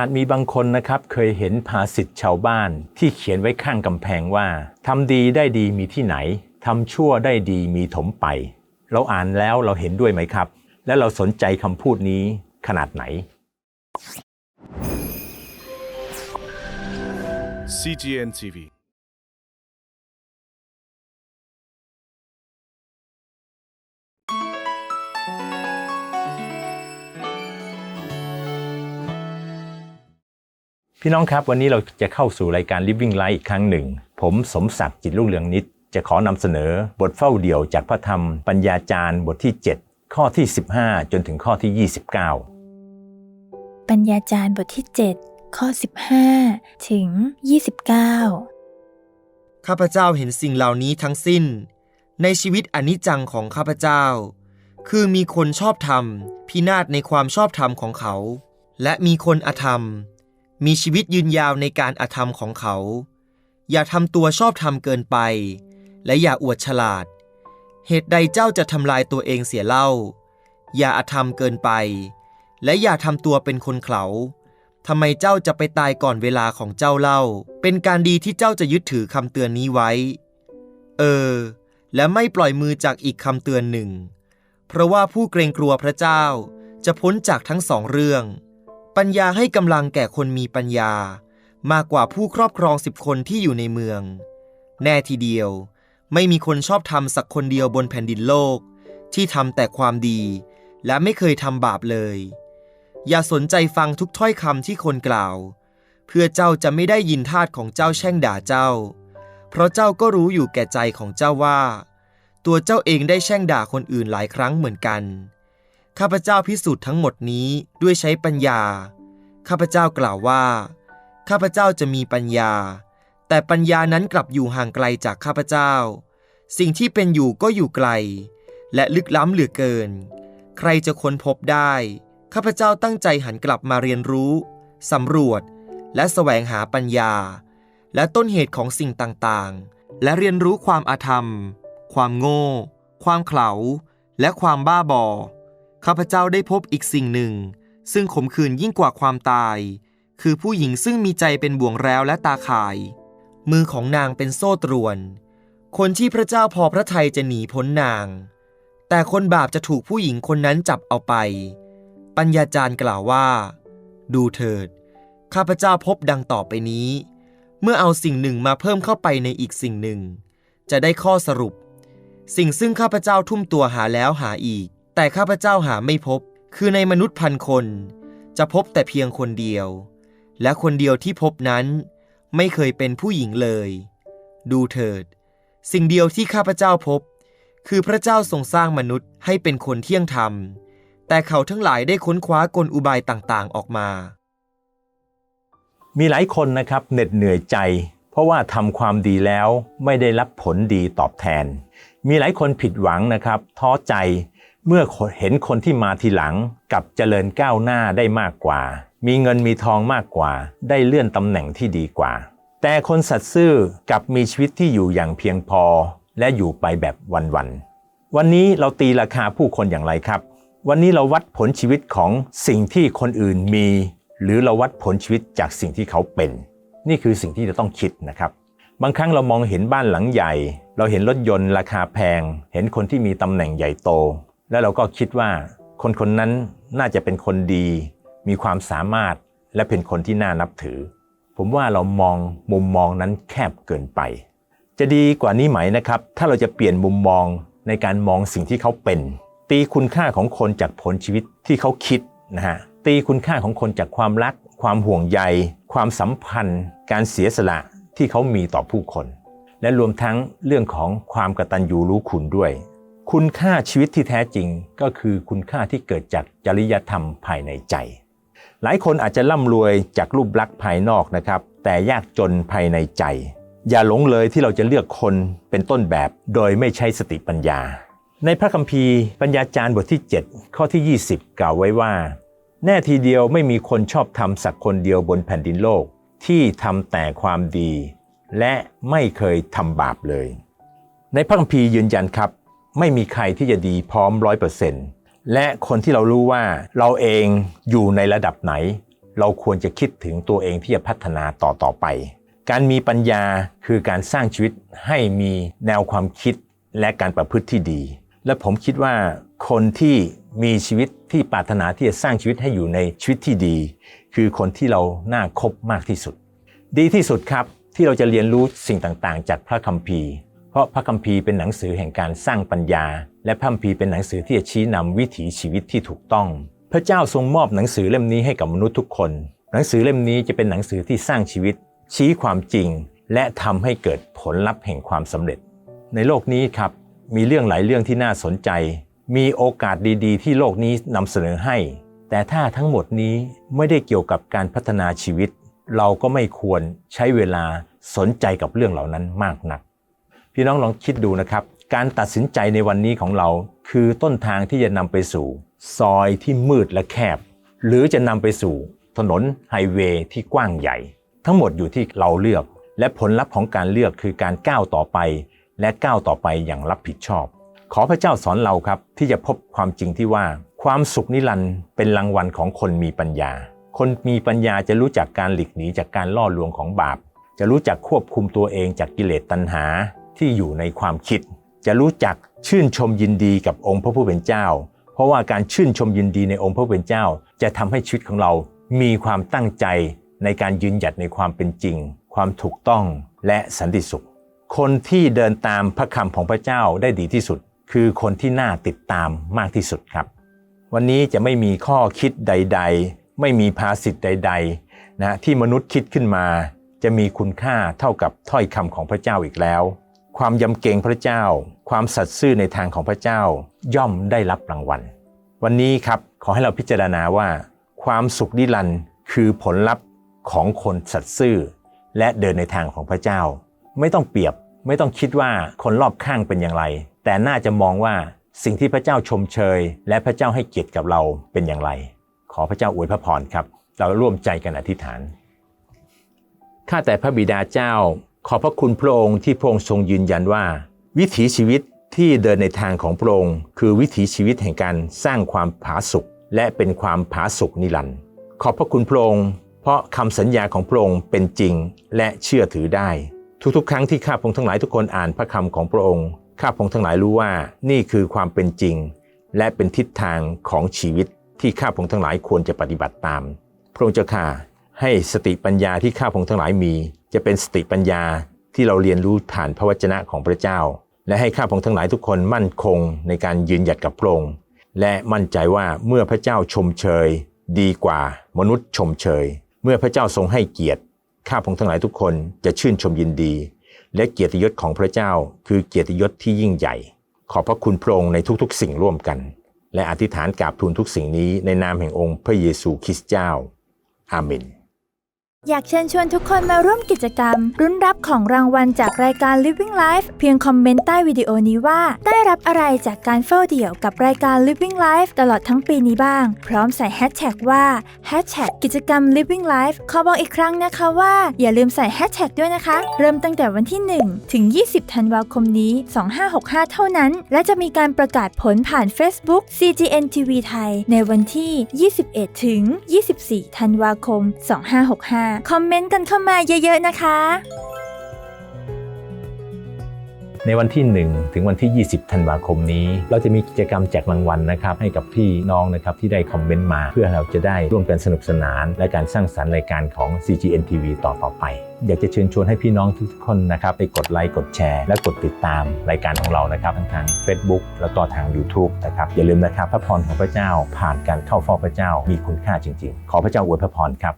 อาจมีบางคนนะครับเคยเห็นภาษิตชาวบ้านที่เขียนไว้ข้างกำแพงว่าทำดีได้ดีมีที่ไหนทำชั่วได้ดีมีถมไป เราอ่านแล้วเราเห็นด้วยไหมครับ และเราสนใจคำพูดนี้ขนาดไหน CGN TV พี่น้องครับวันนี้เราจะเข้าสู่รายการ Living Life อีกครั้งหนึ่ง ผมสมศักดิ์จิตรุ่งเรืองนิตจะขอนำเสนอบทเฝ้าเดี่ยวจากพระธรรมปัญญาจารย์บทที่ 7 ข้อที่ 15 จนถึงข้อที่ 29 ปัญญาจารย์บทที่ 7 ข้อ 15 ถึง 29 ข้าพเจ้าเห็นสิ่งเหล่านี้ทั้งสิ้น ในชีวิตอนิจจังของข้าพเจ้า คือมีคนชอบธรรม พินาศในความชอบธรรมของเขา และมีคนอธรรม มีชีวิตยืนยาวในการอธรรมของเขา อย่าทำตัวชอบธรรมเกินไป และอย่าอวดฉลาด เหตุใดเจ้าจะทำลายตัวเองเสียเล่า อย่าอธรรมเกินไป และอย่าทำตัวเป็นคนเขาทำไมเจ้าจะไปตายก่อนเวลาของเจ้าเล่า เป็นการดีที่เจ้าจะยึดถือคำเตือนนี้ไว้ เออ และไม่ปล่อยมือจากอีกคำเตือนหนึ่ง เพราะว่าผู้เกรงกลัวพระเจ้าจะพ้นจากทั้งสองเรื่อง ปัญญาให้กำลังแก่คนมีปัญญา มากกว่าผู้ครอบครองสิบคนที่อยู่ในเมือง แน่ทีเดียว ไม่มีคนชอบทำสักคนเดียวบนแผ่นดินโลก ที่ทำแต่ความดี และไม่เคยทำบาปเลย อย่าสนใจฟังทุกถ้อยคำที่คนกล่าว เพื่อเจ้าจะไม่ได้ยินทาสของเจ้าแช่งด่าเจ้า เพราะเจ้าก็รู้อยู่แก่ใจของเจ้าว่า ตัวเจ้าเองได้แช่งด่าคนอื่นหลายครั้งเหมือนกัน ข้าพเจ้าพิสูจน์ทั้งหมดนี้ด้วยใช้ปัญญา ข้าพเจ้ากล่าวว่า ข้าพเจ้าจะมีปัญญา แต่ปัญญานั้นกลับอยู่ห่างไกลจากข้าพเจ้า สิ่งที่เป็นอยู่ก็อยู่ไกล และลึกล้ำเหลือเกิน ใครจะค้นพบได้ ข้าพเจ้าตั้งใจหันกลับมาเรียนรู้ สำรวจ และแสวงหาปัญญา และต้นเหตุของสิ่งต่างๆ และเรียนรู้ความอาธรรม ความโง่ ความเขลา และความบ้าบอ ข้าพเจ้าได้พบอีกสิ่งหนึ่ง ซึ่งขมขื่นยิ่งกว่าความตาย คือผู้หญิงซึ่งมีใจเป็นบ่วงแร้วและตาข่าย มือของนางเป็นโซ่ตรวน คนที่พระเจ้าพอพระทัยจะหนีพ้นนาง แต่คนบาปจะถูกผู้หญิงคนนั้นจับเอาไป ปัญญาจารย์กล่าวว่า ดูเถิด ข้าพเจ้าพบดังต่อไปนี้ เมื่อเอาสิ่งหนึ่งมาเพิ่มเข้าไปในอีกสิ่งหนึ่ง จะได้ข้อสรุป สิ่งซึ่งข้าพเจ้าทุ่มตัวหาแล้วหาอีก แต่ข้าพเจ้าหาไม่พบ คือในมนุษย์พันคน จะพบแต่เพียงคนเดียว และคนเดียวที่พบนั้น ไม่เคยเป็นผู้หญิงเลย ดูเถิด สิ่งเดียวที่ข้าพเจ้าพบ คือพระเจ้าทรงสร้างมนุษย์ให้เป็นคนเที่ยงธรรม แต่เขาทั้งหลายได้ค้นคว้ากลอุบายต่างๆออกมา มีหลายคนนะครับเหน็ดเหนื่อยใจ เพราะว่าทำความดีแล้วไม่ได้รับผลดีตอบแทน มีหลายคนผิดหวังนะครับ ท้อใจ เมื่อเห็นคนที่มาทีหลังกับเจริญก้าวหน้าได้มากกว่า มีเงินมีทองมากกว่า ได้เลื่อนตำแหน่งที่ดีกว่า แต่คนสัตย์ซื่อกับมีชีวิตที่อยู่อย่างเพียงพอ และอยู่ไปแบบวันๆวันนี้เราตีราคาผู้คนอย่างไรครับ วันนี้เราวัดผลชีวิตของสิ่งที่คนอื่นมี หรือเราวัดผลชีวิตจากสิ่งที่เขาเป็น นี่คือสิ่งที่จะต้องคิดนะครับ บางครั้งเรามองเห็นบ้านหลังใหญ่ เราเห็นรถยนต์ราคาแพง เห็นคนที่มีตำแหน่งใหญ่โต แล้วเราก็คิดว่าคนคนนั้นน่าจะเป็นคนดี มีความสามารถและเป็นคนที่น่านับถือ ผมว่าเรามองมุมมองนั้นแคบเกินไป จะดีกว่านี้ไหมนะครับ ถ้าเราจะเปลี่ยนมุมมองในการมองสิ่งที่เขาเป็น ตีคุณค่าของคนจากผลชีวิตที่เขาคิดนะฮะตีคุณค่าของคนจากความรัก ความห่วงใย ความสัมพันธ์ การเสียสละที่เขามีต่อผู้คน และรวมทั้งเรื่องของความกตัญญูรู้คุณด้วย คุณค่าชีวิตที่แท้จริงก็คือคุณค่าที่เกิดจากจริยธรรมภายในใจ หลายคนอาจจะร่ำรวยจากรูปลักษณ์ภายนอกนะครับ แต่ยากจนภายในใจ อย่าหลงเลยที่เราจะเลือกคนเป็นต้นแบบ โดยไม่ใช้สติปัญญา ในพระคัมภีร์ปัญญาจารย์บทที่ 7 ข้อที่ 20 กล่าวไว้ว่า แน่ทีเดียวไม่มีคนชอบทำสักคนเดียวบนแผ่นดินโลก ที่ทำแต่ความดี และไม่เคยทำบาปเลย ในพระคัมภีร์ยืนยันครับ ไม่มีใครที่จะดีพร้อมร้อยเปอร์เซ็นต์และคนที่เรารู้ว่าเราเองอยู่ในระดับไหน เราควรจะคิดถึงตัวเองที่จะพัฒนาต่อต่อไป การมีปัญญาคือการสร้างชีวิตให้มีแนวความคิดและการประพฤติที่ดี และผมคิดว่าคนที่มีชีวิตที่ปรารถนาที่จะสร้างชีวิตให้อยู่ในชีวิตที่ดี คือคนที่เราน่าคบมากที่สุด ดีที่สุดครับที่เราจะเรียนรู้สิ่งต่างๆ จากพระคัมภีร์ เพราะพระคัมภีร์เป็นหนังสือแห่งการสร้างปัญญา และพระคัมภีร์เป็นหนังสือที่จะชี้นำวิถีชีวิตที่ถูกต้อง พระเจ้าทรงมอบหนังสือเล่มนี้ให้กับมนุษย์ทุกคน หนังสือเล่มนี้จะเป็นหนังสือที่สร้างชีวิต ชี้ความจริง และทำให้เกิดผลลัพธ์แห่งความสำเร็จ ในโลกนี้ครับมีเรื่องหลายเรื่องที่น่าสนใจ มีโอกาสดีๆ ที่โลกนี้นำเสนอให้ แต่ถ้าทั้งหมดนี้ไม่ได้เกี่ยวกับการพัฒนาชีวิต เราก็ไม่ควรใช้เวลาสนใจกับเรื่องเหล่านั้นมากนัก พี่น้องลองคิดดูนะครับ การตัดสินใจในวันนี้ของเรา คือต้นทางที่จะนำไปสู่ ซอยที่มืดและแคบ หรือจะนำไปสู่ ถนนไฮเวย์ที่กว้างใหญ่ ทั้งหมดอยู่ที่เราเลือก และผลลัพธ์ของการเลือกคือการก้าวต่อไป และก้าวต่อไปอย่างรับผิดชอบ ขอพระเจ้าสอนเราครับที่จะพบความจริงที่ว่า ความสุขนิรันดร์เป็นรางวัลของคนมีปัญญา คนมีปัญญาจะรู้จักการหลีกหนีจากการล่อลวงของบาปจะรู้จักควบคุมตัวเองจากกิเลสตัณหา ที่อยู่ในความคิด จะรู้จักชื่นชมยินดีกับองค์พระผู้เป็นเจ้า เพราะว่าการชื่นชมยินดีในองค์พระผู้เป็นเจ้า จะทำให้ชีวิตของเรา มีความตั้งใจในการยืนหยัดในความเป็นจริง ความถูกต้องและสันติสุข คนที่เดินตามพระคำของพระเจ้าได้ดีที่สุด คือคนที่น่าติดตามมากที่สุดครับ วันนี้จะไม่มีข้อคิดใด ๆ ไม่มีภาษิตใด ๆ นะที่มนุษย์คิดขึ้นมา จะมีคุณค่าเท่ากับถ้อยคำของพระเจ้าอีกแล้ว ความยำเกรงพระเจ้า ความสัตย์ซื่อในทางของพระเจ้าย่อมได้รับรางวัล วันนี้ครับขอให้เราพิจารณาว่า ความสุขนิรันดร์คือผลลัพธ์ของคนสัตย์ซื่อ และเดินในทางของพระเจ้า ไม่ต้องเปรียบไม่ต้องคิดว่าคนรอบข้างเป็นอย่างไร แต่น่าจะมองว่าสิ่งที่พระเจ้าชมเชย และพระเจ้าให้เกียรติกับเราเป็นอย่างไร ขอพระเจ้าอวยพระพรครับ เราร่วมใจกันอธิษฐานข้าแต่พระบิดาเจ้า ขอบพระคุณพระองค์ที่พระองค์ทรงยืนยันว่า วิถีชีวิตที่เดินในทางของพระองค์คือวิถีชีวิตแห่งการสร้างความผาสุกและเป็นความผาสุกนิรันดร์ขอบพระคุณพระองค์เพราะคำสัญญาของพระองค์เป็นจริงและเชื่อถือได้ ทุกๆ ครั้งที่ข้าพงทั้งหลายทุกคนอ่านพระคำของพระองค์ข้าพงทั้งหลายรู้ว่านี่คือความเป็นจริง และเป็นทิศทางของชีวิตที่ข้าพงทั้งหลายควรจะปฏิบัติตาม พระองค์เจ้าข้าให้สติปัญญาที่ข้าพงทั้งหลายมี จะเป็นสติปัญญาที่เราเรียนรู้ผ่านพระวจนะของพระเจ้า และให้ข้าพงทั้งหลายทุกคนมั่นคงในการยืนหยัดกับพระองค์และมั่นใจว่าเมื่อพระเจ้าชมเชย ดีกว่ามนุษย์ชมเชย เมื่อพระเจ้าทรงให้เกียรติ ข้าพงทั้งหลายทุกคนจะชื่นชมยินดี และเกียรติยศของพระเจ้า คือเกียรติยศที่ยิ่งใหญ่ ขอบพระคุณพระองค์ในทุกๆ สิ่งร่วมกัน และอธิษฐานกราบทูลทุกสิ่งนี้ในนามแห่งองค์พระเยซูคริสต์เจ้า อาเมน อยากเชิญชวนทุกคนมาร่วมกิจกรรม รุ้นรับของรางวัลจากรายการ Living Life เพียงคอมเมนต์ใต้วิดีโอนี้ว่า ได้รับอะไรจากการเฝ้าเดี่ยวกับรายการ Living Life ตลอดทั้งปีนี้บ้าง พร้อมใส่แฮชแท็กว่า Hashtag กิจกรรม Living Life ขอบอกอีกครั้งนะคะว่า อย่าลืมใส่แฮชแท็กด้วยนะคะ เริ่มตั้งแต่วันที่ 1 ถึง 20 ธันวาคมนี้ 2565 เท่านั้น และจะมีการประกาศผลผ่าน Facebook CGN TV ไทยในวันที่ 21 ถึง 24 ธันวาคม 2565คอมเมนต์กันเข้ามาเยอะ ๆ นะคะ ในวันที่ 1 ถึงวันที่ 20 ธันวาคมนี้ เราจะมีกิจกรรมแจกรางวัลนะครับ ให้กับพี่น้องนะครับที่ได้คอมเมนต์มา เพื่อเราจะได้ร่วมกันสนุกสนาน และการสร้างสรรค์รายการของ CGN TV ต่อต่อไป อยากจะเชิญชวนให้พี่น้องทุกคนนะครับไปกดไลค์กดแชร์ และกดติดตามรายการของเรานะครับทั้งทาง Facebook แล้วก็ทาง YouTube นะครับอย่าลืมนะครับพระพรของพระเจ้าผ่านการเข้าเฝ้าพระเจ้ามีคุณค่าจริง ๆ ขอพระเจ้าอวยพระพรครับ